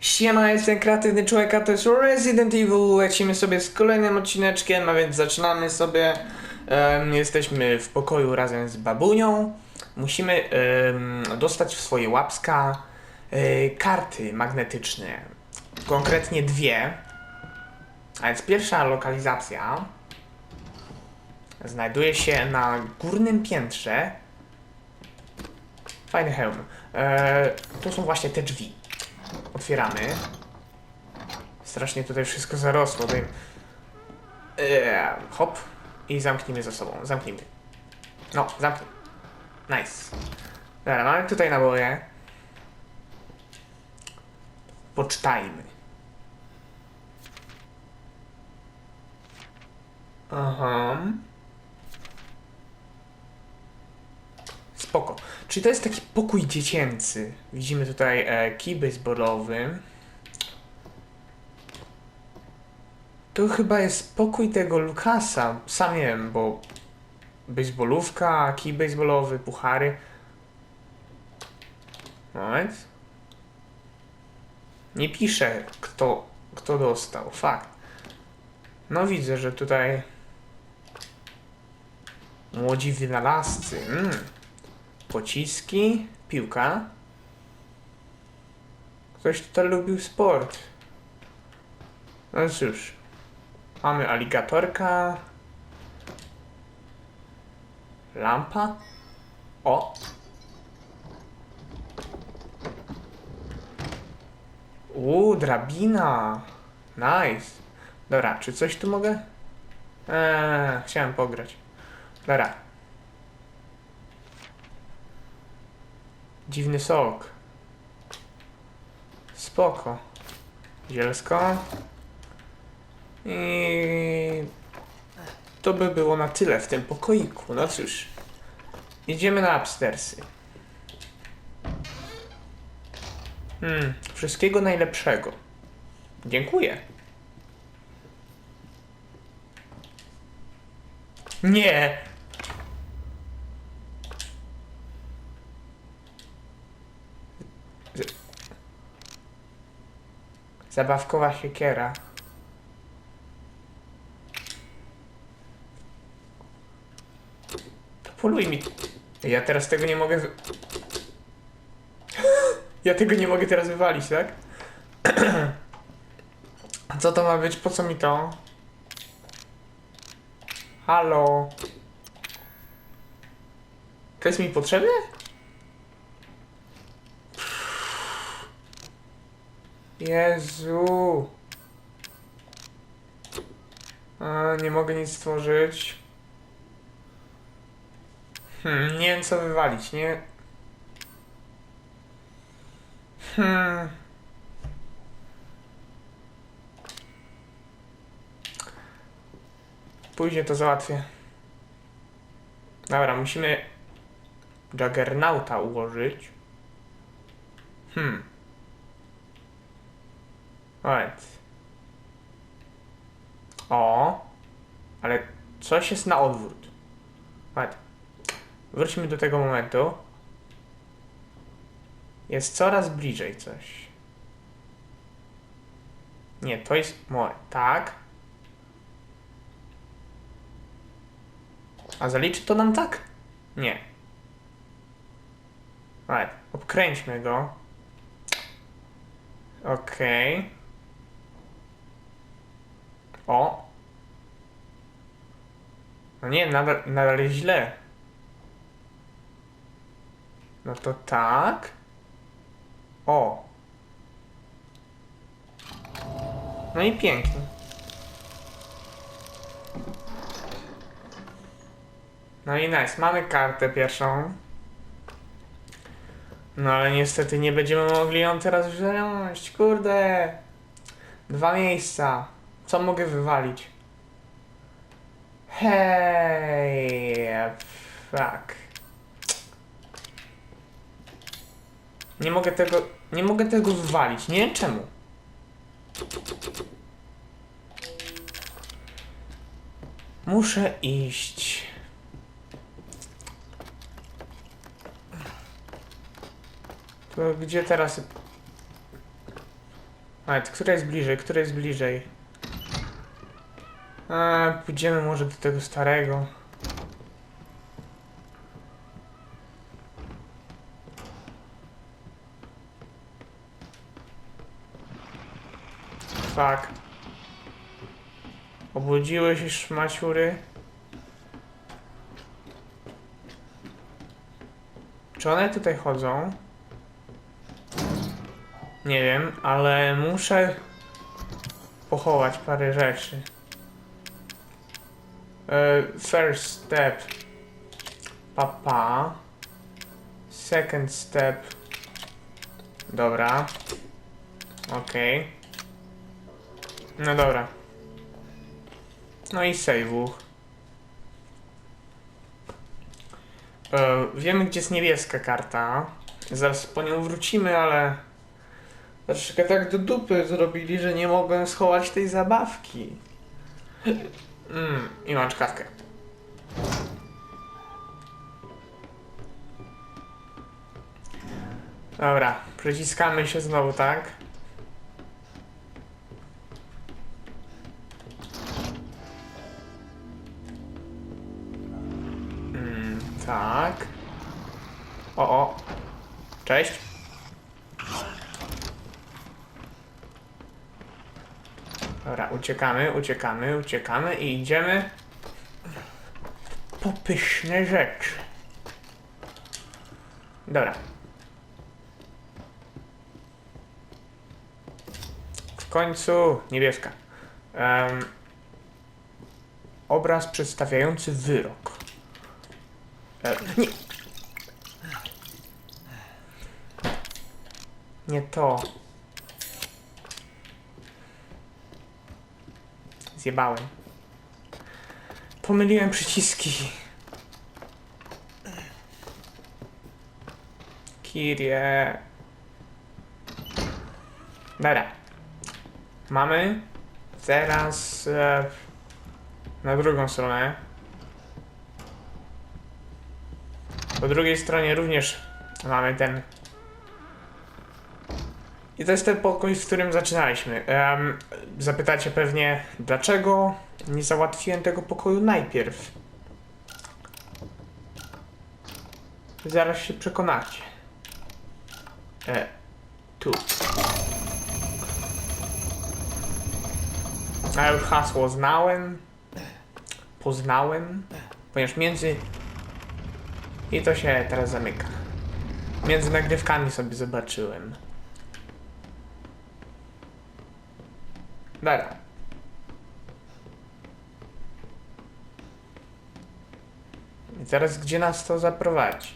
Siema, jestem kreatywny człowiek, a to jest Resident Evil. Lecimy sobie z kolejnym odcineczkiem, a więc zaczynamy sobie. Em, jesteśmy w pokoju razem z babunią. Musimy em, dostać w swoje łapska e, karty magnetyczne. Konkretnie dwie. A więc pierwsza lokalizacja znajduje się na górnym piętrze. Fajny hełm. E, tu są właśnie te drzwi. Otwieramy. Strasznie tutaj wszystko zarosło. Daj... Eee, hop. I zamknijmy za sobą. Zamknijmy. No, zamknij. Nice. Dobra, mamy tutaj naboje. Pocztajmy. Aha. Spoko. Czyli to jest taki pokój dziecięcy. Widzimy tutaj e, kij baseballowy. To chyba jest pokój tego Lukasa. Sam wiem, bo baseballówka, kij baseballowy, puchary. Moment. Nie pisze, kto, kto dostał. Fakt. No widzę, że tutaj młodzi wynalazcy. Mm. Pociski, piłka. Ktoś tutaj lubił sport. No cóż. Mamy aligatorka. Lampa. O! Uuu, drabina. Nice. Dobra, czy coś tu mogę? Eee, chciałem pograć. Dobra. Dziwny sok. Spoko. Zielsko. I to by było na tyle w tym pokoiku. No cóż. Idziemy na upstairsy. Hmm, wszystkiego najlepszego. Dziękuję. Nie! Zabawkowa siekiera. Poluj mi. Ja teraz tego nie mogę. Ja tego nie mogę teraz wywalić, tak? Co to ma być? Po co mi to? Halo? To jest mi potrzebne? Jezu. A, nie mogę nic stworzyć. Hmm, nie wiem co wywalić, nie? Hmm. Później to załatwię. Dobra, musimy Juggernauta ułożyć. Hmm. Right. O, ale coś jest na odwrót. Right. Wróćmy do tego momentu. Jest coraz bliżej coś. Nie, to jest moje. Tak. A zaliczy to nam tak? Nie. Right. Obkręćmy go. Okej. O. No nie, nadal, nadal jest źle. No to tak. O. No i pięknie. No i nice, mamy kartę pierwszą. No ale niestety nie będziemy mogli ją teraz wziąć, kurde. Dwa miejsca. Co mogę wywalić? Hej, fuck. Nie mogę tego, nie mogę tego wywalić, nie wiem czemu. Muszę iść. To gdzie teraz Ale która jest bliżej, która jest bliżej? A, pójdziemy może do tego starego. Fuck. Obudziły się szmaciury. Czy one tutaj chodzą? Nie wiem, ale muszę pochować parę rzeczy. E, First step. Papa. Second step. Dobra. Okej. No dobra. No i save'u. E, wiemy, gdzie jest niebieska karta. Zaraz po nią wrócimy, ale... Troszkę tak do dupy zrobili, że nie mogłem schować tej zabawki. Mm, i mam czkawkę. Dobra, przyciskamy się znowu, tak? Mm, tak. O, o. Cześć. Dobra, uciekamy, uciekamy, uciekamy i idziemy po pyszne rzeczy. Dobra. W końcu niebieska. Em, obraz przedstawiający wyrok. E, nie. Nie to. Zjebałem. Pomyliłem przyciski. Kirie. Dobra. Mamy teraz e, na drugą stronę. Po drugiej stronie również mamy ten. I to jest ten pokój, w którym zaczynaliśmy. Em, zapytacie pewnie, dlaczego nie załatwiłem tego pokoju najpierw? Zaraz się przekonacie. E, tu. A już hasło znałem. Poznałem. Ponieważ między... I to się teraz zamyka. Między nagrywkami sobie zobaczyłem. Dobra. I teraz gdzie nas to zaprowadzi?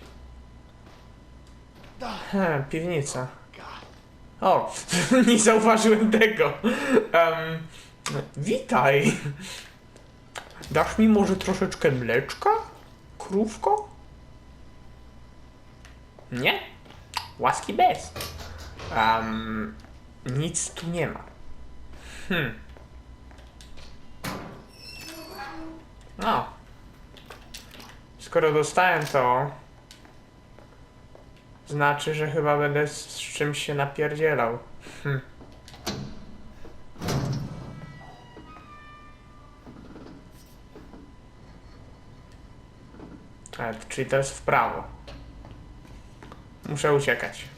Ha, piwnica. O, nie zauważyłem tego. Em, witaj. Dasz mi może troszeczkę mleczka? Krówko? Nie? Łaski bez. Um, nic tu nie ma. Hmm. No. Skoro dostałem to, znaczy, że chyba będę z czymś się napierdzielał. Hmm. Czyli to jest w prawo. Muszę uciekać.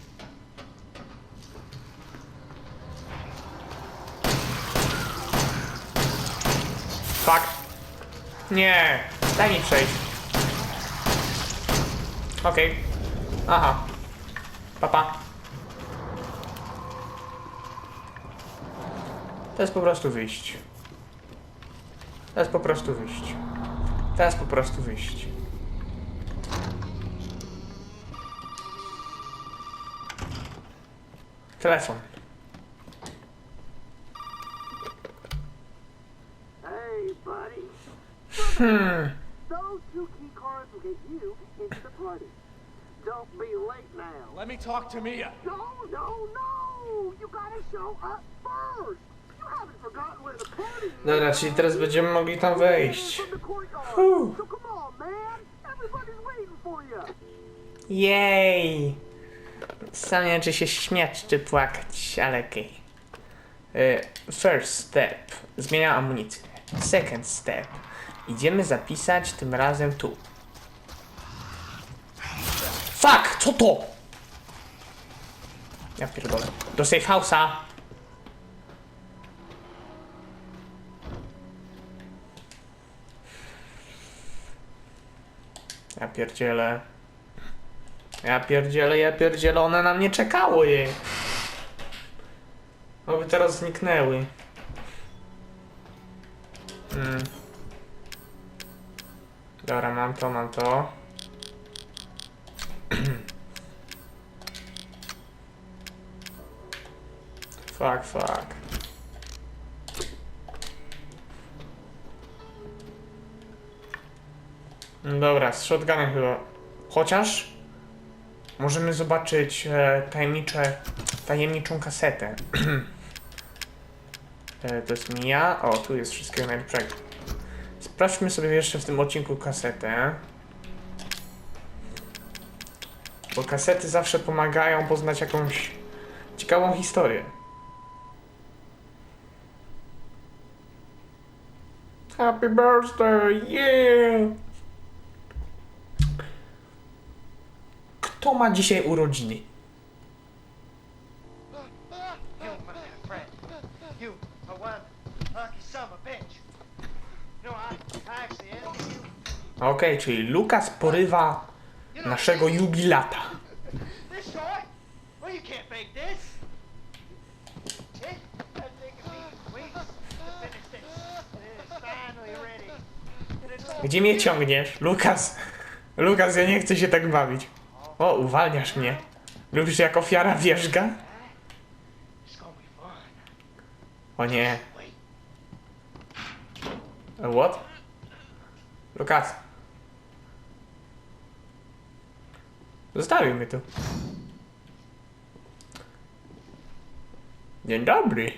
Fuck. Nie, daj mi przejść. Okej. Aha. Papa. To jest po prostu wyjść. To jest po prostu wyjść. To jest po prostu wyjść. Telefon. Hmm. Those two key cards will get you into the party. Don't be late now. Let me talk to Mia. No, no, no! You gotta show up first. You haven't forgotten where the party is. Dobra, czyli teraz będziemy mogli tam wejść. Whew. So come on, man. Everybody's waiting for you. Jej! Sam nie wiem, czy się śmiać, czy płakać, ale okej. E, First step. Zmienia amunicję. Second step. Idziemy zapisać tym razem tu. Fuck! Co to? Ja pierdolę. Do safe house'a. Ja pierdzielę. Ja pierdzielę, ja pierdzielę, one na mnie czekały jej. Oby teraz zniknęły. Hmm. Dobra, mam to, mam to. fuck, fuck. No Dobra, z shotgunem chyba. Chociaż możemy zobaczyć e, tajemnicze, tajemniczą kasetę. e, to jest Mia. O, tu jest wszystkiego najlepszego. Sprawdźmy sobie jeszcze w tym odcinku kasetę. Bo kasety zawsze pomagają poznać jakąś ciekawą historię. Happy birthday, yeah! Kto ma dzisiaj urodziny? You, my friend. You are one lucky son of a bitch. No, I, I actually envy you. Okej, czyli Lukas porywa naszego jubilata. Gdzie mnie ciągniesz? Lukas. Lukas, ja nie chcę się tak bawić. O, uwalniasz mnie. Lubisz jak ofiara wierzga? O nie. What? Lukas. Zostawił mnie tu. Dzień dobry.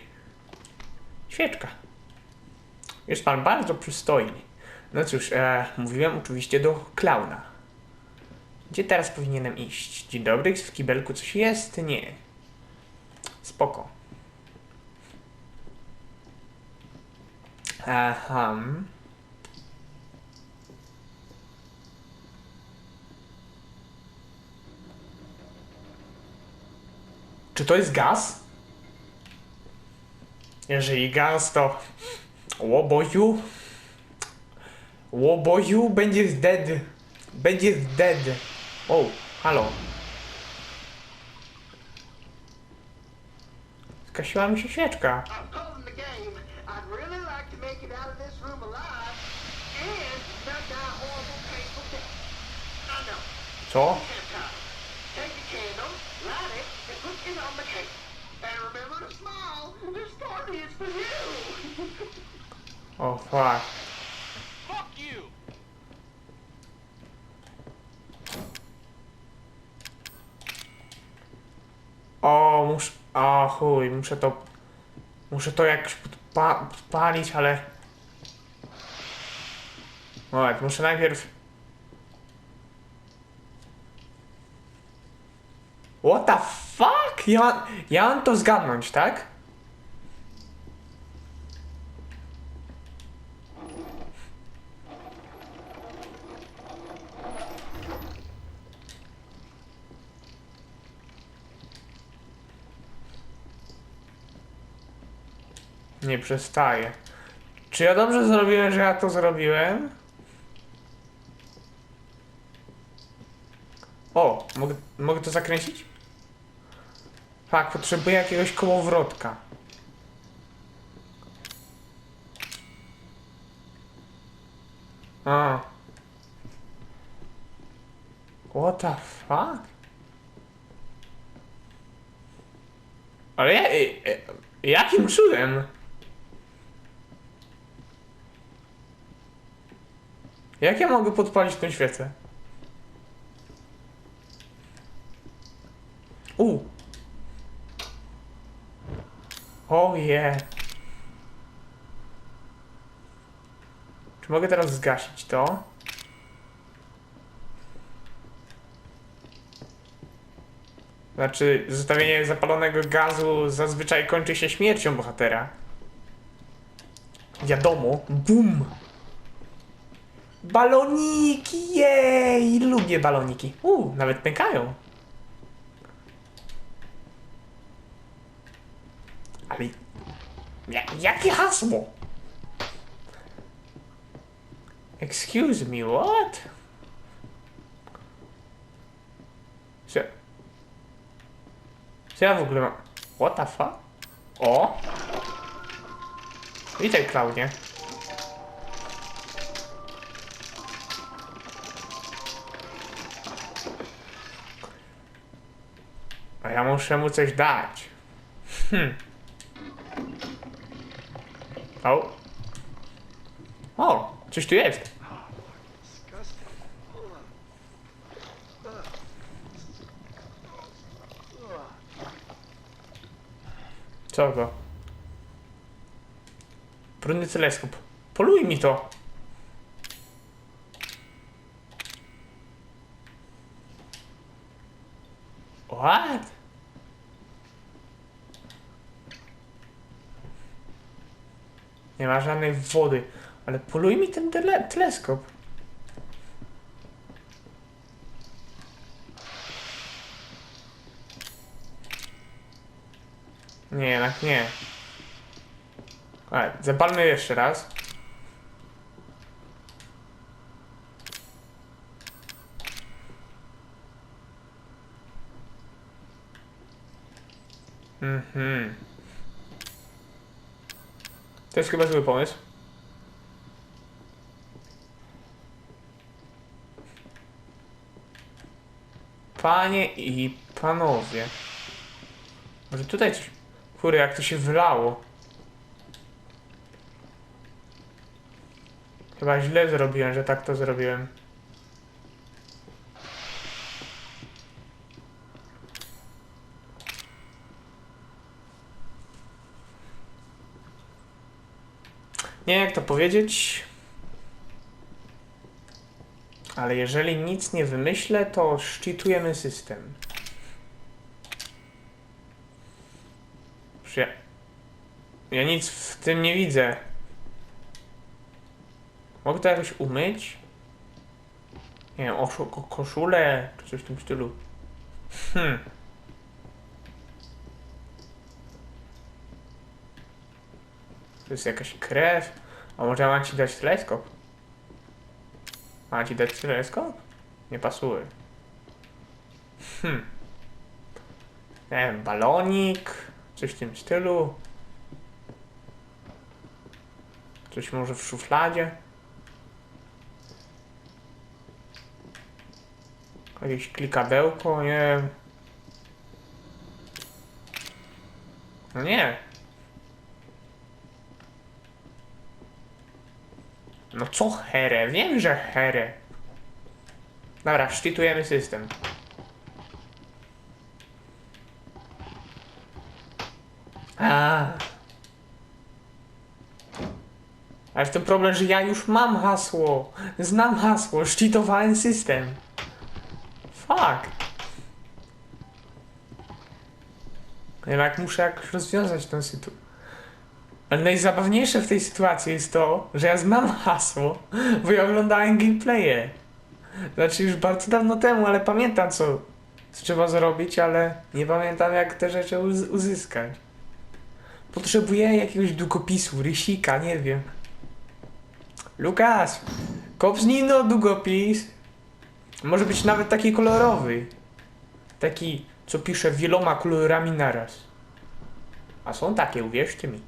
Świeczka. Jest pan bardzo przystojny. No cóż, e, mówiłem oczywiście do klauna. Gdzie teraz powinienem iść? Dzień dobry, w kibelku coś jest? Nie. Spoko. Aha. Czy to jest gaz? Jeżeli gaz, to łoboju. Łoboju będzie dead. Będzie dead. O, halo. Skasiła mi się świeczka. I'm calling the game. I'd really like to make it out of this room alive and not die a horrible, painful death. I know. Co? Have time. Take a candle, light it, and put it on the cake. And remember to smile. This party is for you. O, fuck. Fuck you! O, muszę. O, chuj, muszę to. Muszę to jakoś podpa podpalić, ale. Moment, muszę najpierw. What the fuck? Ja, mam- ja mam to zgadnąć, tak? Nie przestaję. Czy ja dobrze zrobiłem, że ja to zrobiłem? O, mogę, mogę to zakręcić? Tak, potrzebuję jakiegoś kołowrotka. A. What the fuck? Ale ja, e, e, jakim cudem? Jak ja mogę podpalić tę świecę? U. O je. Czy mogę teraz zgasić to? Znaczy, zostawienie zapalonego gazu zazwyczaj kończy się śmiercią bohatera. Wiadomo, bum! Baloniki, jej! Lubię baloniki. Uuu, nawet pękają. Ale... Ja, jakie hasło? Excuse me, what? Co? Co ja w ogóle mam? What the fuck? O! Witaj, Klaudia. A ja muszę mu coś dać. Hmm. O. O, coś tu jest. Co to? Brudny teleskop. Poluj mi to. What? Nie ma żadnej wody, ale poluj mi ten tele teleskop. Nie, jednak nie. Ale zapalmy jeszcze raz. Mhm. To jest chyba zły pomysł. Panie i panowie. Może tutaj coś... Kurde, jak to się wylało. Chyba źle zrobiłem, że tak to zrobiłem. Nie jak to powiedzieć. Ale jeżeli nic nie wymyślę, to szczytujemy system. Ja, ja nic w tym nie widzę. Mogę to jakoś umyć? Nie wiem, oszu, ko, koszulę, czy coś w tym stylu. Hmm. To jest jakaś krew. A może ja mam ci dać teleskop? Mam ci dać teleskop? Nie pasuje. Hmm. Nie wiem, balonik, coś w tym stylu. Coś może w szufladzie. Jakieś klikadełko, nie wiem. No nie. No co herę? Wiem, że herę. Dobra, szczytujemy system. A. Ale w tym problem, że ja już mam hasło. Znam hasło, szczytowałem system. Fuck. Jednak muszę jakoś rozwiązać tę sytuację. Ale najzabawniejsze w tej sytuacji jest to, że ja znam hasło, bo ja oglądałem gameplaye. Znaczy już bardzo dawno temu, ale pamiętam co, trzeba zrobić, ale nie pamiętam jak te rzeczy uz- uzyskać. Potrzebuję jakiegoś długopisu, rysika, nie wiem. Lukas, kopnij no długopis. Może być nawet taki kolorowy. Taki, co pisze wieloma kolorami naraz. A są takie, uwierzcie mi.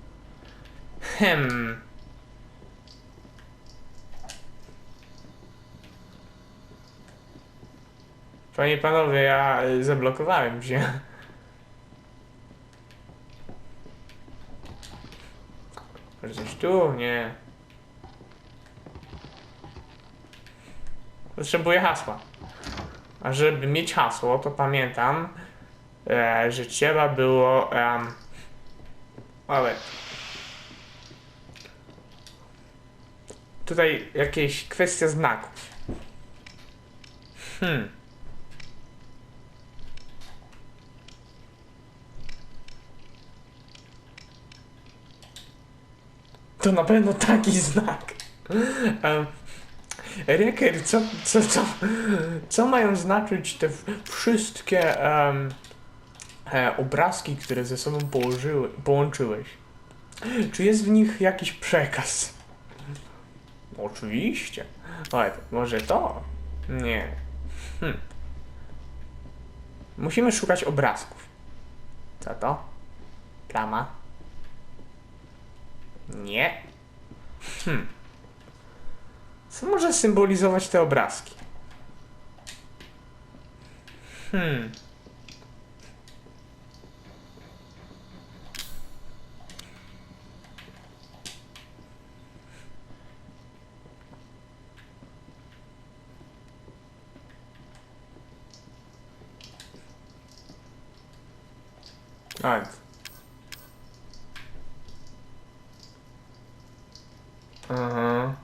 Hmm. Panie i panowie, ja y, zablokowałem się. Coś tu? Nie. Potrzebuję hasła. A żeby mieć hasło, to pamiętam, e, że trzeba było. Um, ale. tutaj jakieś kwestia znaków. Hmm. To na pewno taki znak. Um, Reker, co, co, co, co mają znaczyć te wszystkie um, e, obrazki, które ze sobą położyły, połączyłeś? Czy jest w nich jakiś przekaz? Oczywiście. Ale może to? Nie. Hm. Musimy szukać obrazków. Co to? Plama? Nie. Hmm. Co może symbolizować te obrazki? Hmm. Tak. Aha.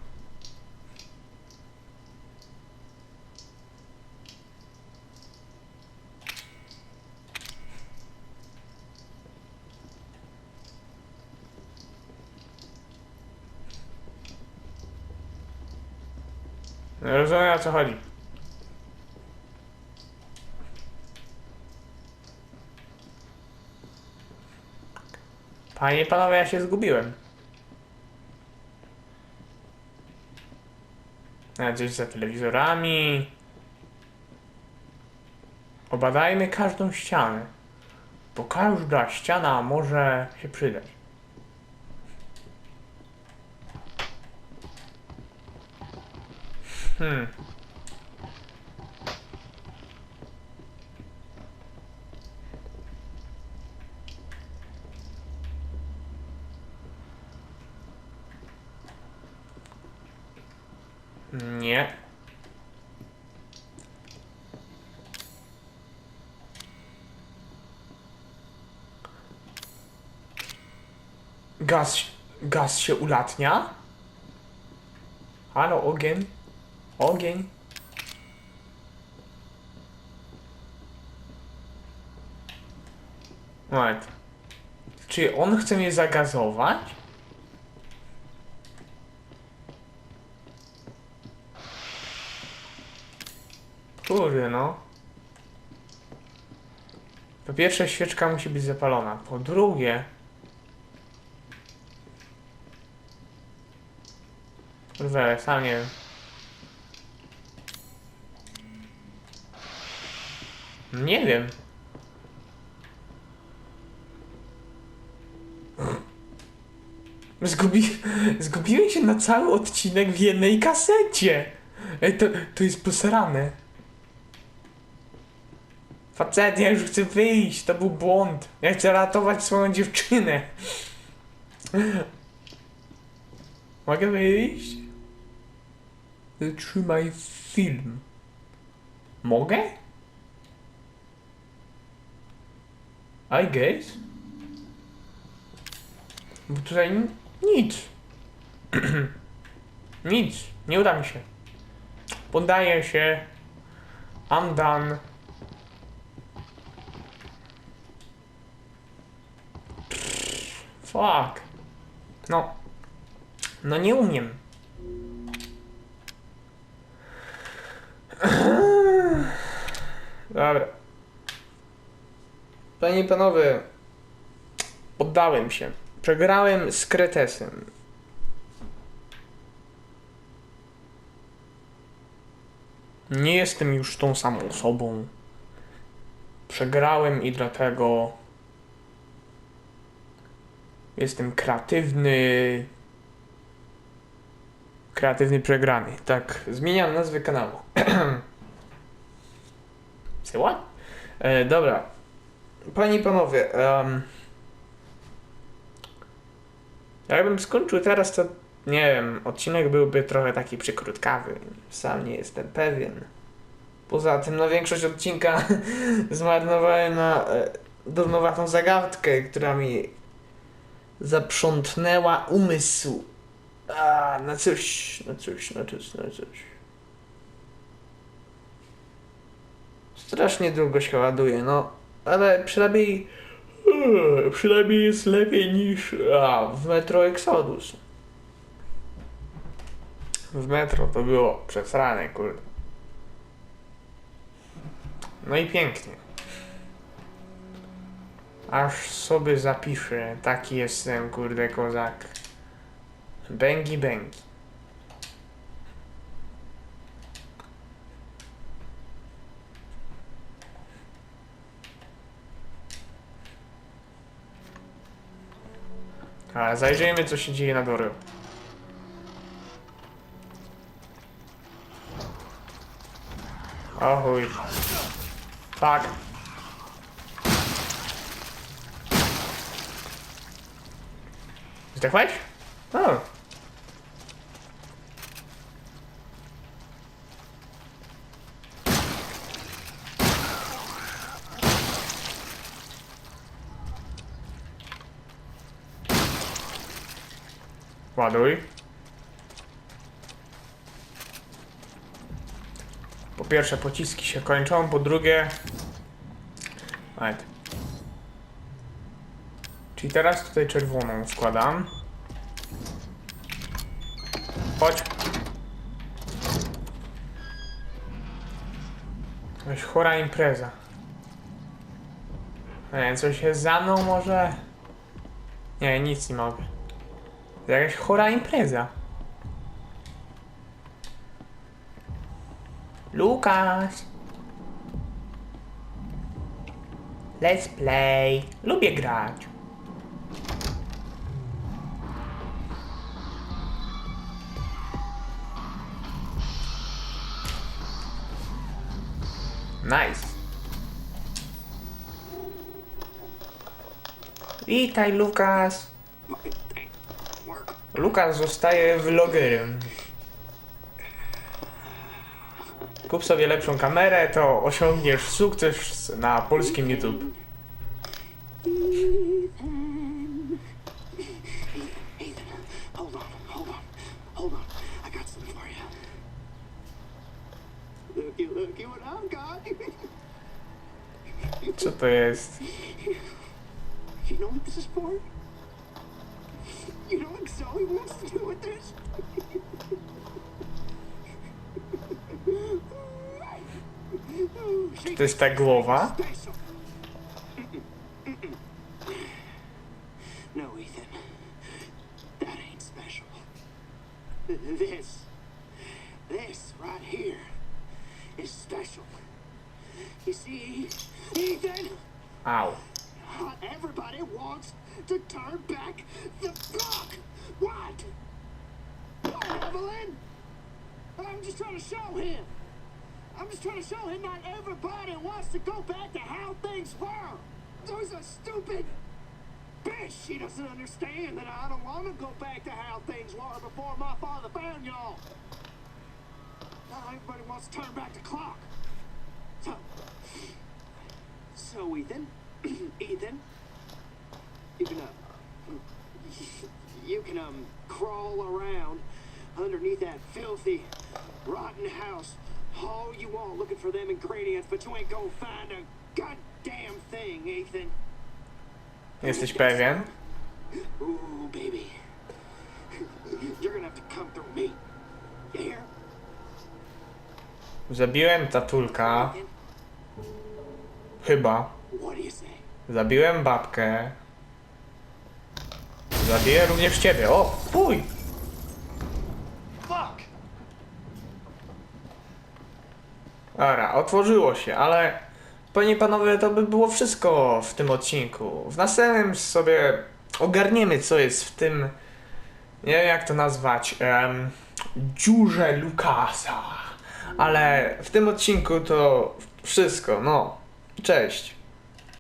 Nie Rozumiem o co Panie i panowie, ja się zgubiłem. A gdzieś za telewizorami. Obadajmy każdą ścianę. Bo każda ściana może się przydać. Hmm. Nie. Gaz, gaz się ulatnia? Halo, ogień? Ogień? Moment. Czy on chce mnie zagazować? Kurde no. Po pierwsze świeczka musi być zapalona. Po drugie... Kurde, sam nie wiem. Nie wiem. Zgubi... Zgubiłem się na cały odcinek w jednej kasecie. Ej, to, to jest posrane. Facet, ja już chcę wyjść, to był błąd. Ja chcę ratować swoją dziewczynę. Mogę wyjść? Trzymaj film. Mogę? I guess. Bo tutaj nic. nic. Nie uda mi się. Poddaję się. I'm done. Fuck. No. No nie umiem. Dobra. Panie i panowie, poddałem się. Przegrałem z Kretesem. Nie jestem już tą samą osobą. Przegrałem i dlatego jestem kreatywny. Kreatywny przegrany. Tak, zmieniam nazwę kanału. Say what? E, dobra. Panie i panowie, um, jakbym skończył teraz, to nie wiem, odcinek byłby trochę taki przykrótkawy. Sam nie jestem pewien. Poza tym, no większość odcinka zmarnowałem na e, durnowatą zagadkę, która mi zaprzątnęła umysł. A, no cóż, no cóż, no cóż, no cóż. Strasznie długo się ładuje, no. Ale przynajmniej... e, Przynajmniej jest lepiej niż a, w Metro Exodus. W metro to było przesrane, kurde. No i pięknie. Aż sobie zapiszę. Taki jestem, kurde, kozak. Bęgi, bęgi. Ale zajrzyjmy, co się dzieje na dole. O chuj. Tak. Zdechłeś? O. Ładuj. Po pierwsze pociski się kończą, po drugie... Right. Czyli teraz tutaj czerwoną wkładam. Chodź. Jakaś chora impreza. Nie, coś jest za mną może? Nie, nic nie mogę. Jakaś chora impreza. Lukas. Let's play. Lubię grać. Nice. Witaj, Lukas. Lukas zostaje vlogerem. Kup sobie lepszą kamerę, to osiągniesz sukces na polskim YouTube. Ethan, hold on, hold on, hold on. I got something for you. Looky, looky what I've got. Co to jest? you know what this is for? You know what Zoe wants to do with this? To jest ta głowa? You can um crawl around underneath that filthy, rotten house all you want looking for them ingredients, but you ain't gonna find a goddamn thing, Ethan. Jesteś pewien? Ooh, baby. You're gonna have to come through me. You hear? Zabiłem tatulka. Chyba. What do you say? Zabiłem babkę. Zabiję również ciebie. O, fuj! Dobra, otworzyło się, ale panie i panowie, to by było wszystko w tym odcinku. W następnym sobie ogarniemy, co jest w tym, nie wiem jak to nazwać, em, dziurze Lukasa. Ale w tym odcinku to wszystko, no. Cześć.